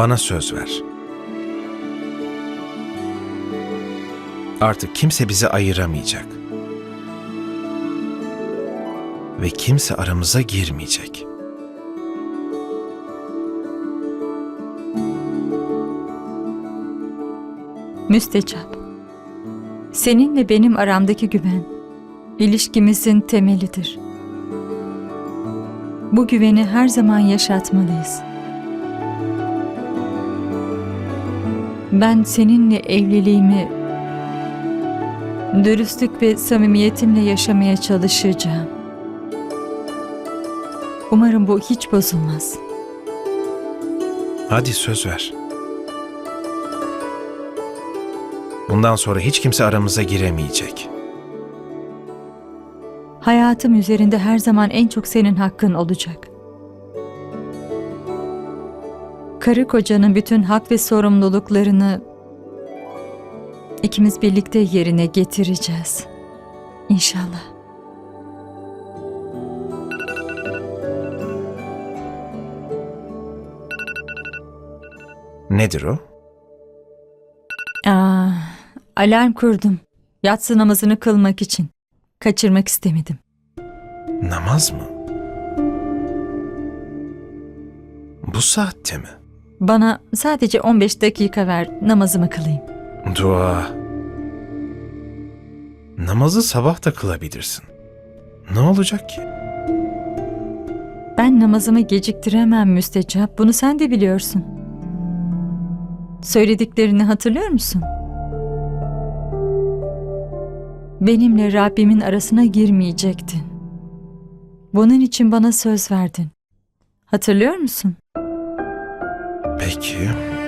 Bana söz ver. Artık kimse bizi ayıramayacak. Ve kimse aramıza girmeyecek. Müstecap. Seninle benim aramdaki güven, ilişkimizin temelidir. Bu güveni her zaman yaşatmalıyız. Ben seninle evliliğimi dürüstlük ve samimiyetimle yaşamaya çalışacağım. Umarım bu hiç bozulmaz. Hadi söz ver. Bundan sonra hiç kimse aramıza giremeyecek. Hayatım üzerinde her zaman en çok senin hakkın olacak. Karı kocanın bütün hak ve sorumluluklarını ikimiz birlikte yerine getireceğiz. İnşallah. Nedir o? Aa, alarm kurdum. Yatsı namazını kılmak için. Kaçırmak istemedim. Namaz mı? Bu saatte mi? Bana sadece 15 dakika ver namazımı kılayım. Dua. Namazı sabah da kılabilirsin. Ne olacak ki? Ben namazımı geciktiremem müstecap. Bunu sen de biliyorsun. Söylediklerini hatırlıyor musun? Benimle Rabbimin arasına girmeyecektin. Bunun için bana söz verdin. Hatırlıyor musun? Peki.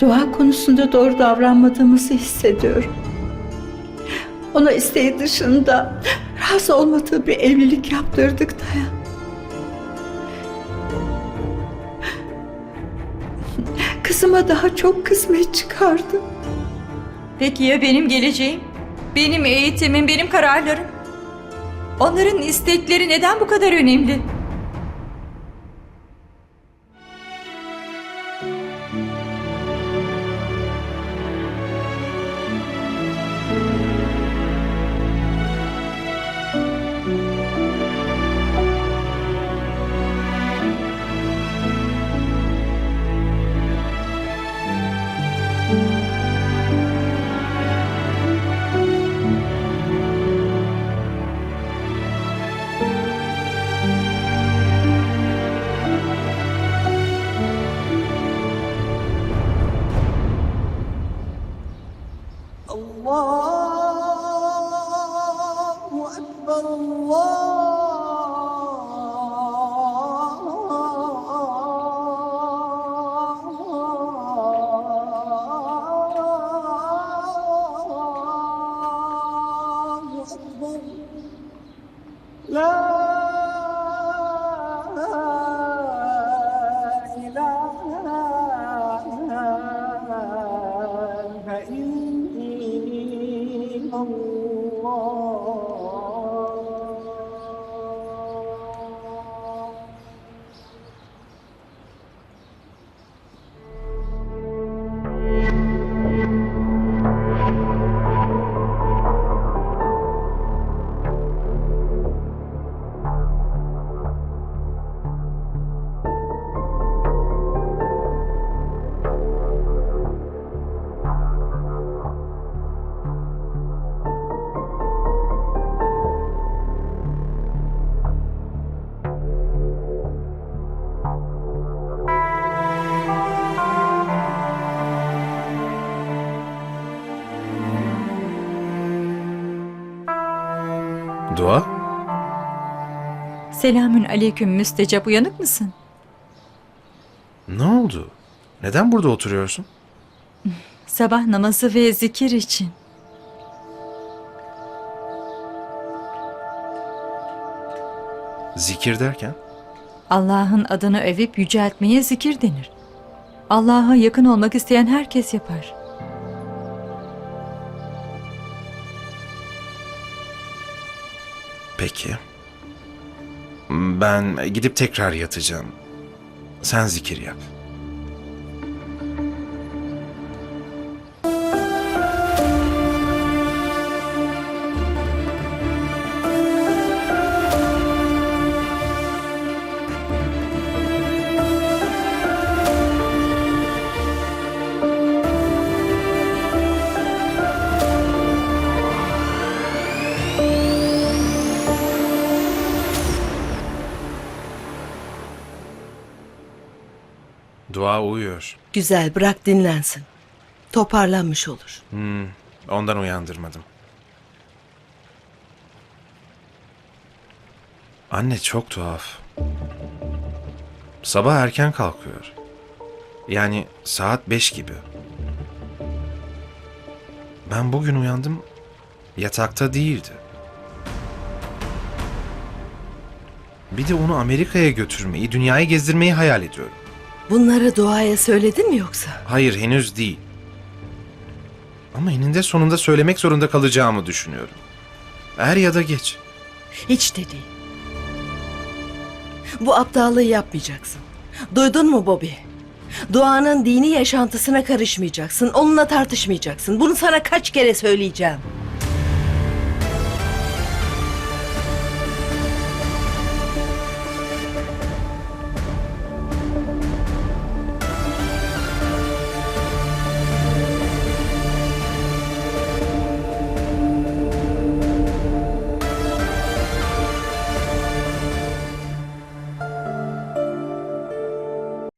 Dua konusunda doğru davranmadığımızı hissediyorum. Ona isteği dışında razı olmadığı bir evlilik yaptırdık Dayan. Kızıma daha çok kısmet çıkardı. Peki ya benim geleceğim? Benim eğitimim, benim kararlarım? Onların istekleri neden bu kadar önemli? Dua? Selamün aleyküm müstecap uyanık mısın? Ne oldu? Neden burada oturuyorsun? Sabah namazı ve zikir için. Zikir derken? Allah'ın adını övüp yüceltmeye zikir denir. Allah'a yakın olmak isteyen herkes yapar. Peki. Ben gidip tekrar yatacağım. Sen zikir yap. Dua uyuyor. Güzel bırak dinlensin. Toparlanmış olur. Hmm, ondan uyandırmadım. Anne çok tuhaf. Sabah erken kalkıyor. Yani saat beş gibi. Ben bugün uyandım, yatakta değildi. Bir de onu Amerika'ya götürmeyi, dünyayı gezdirmeyi hayal ediyorum. Bunları doğaya söyledin mi yoksa? Hayır henüz değil. Ama eninde sonunda söylemek zorunda kalacağımı düşünüyorum. Er ya da geç. Hiç de değil. Bu aptallığı yapmayacaksın. Duydun mu Bobby? Doğanın dini yaşantısına karışmayacaksın. Onunla tartışmayacaksın. Bunu sana kaç kere söyleyeceğim.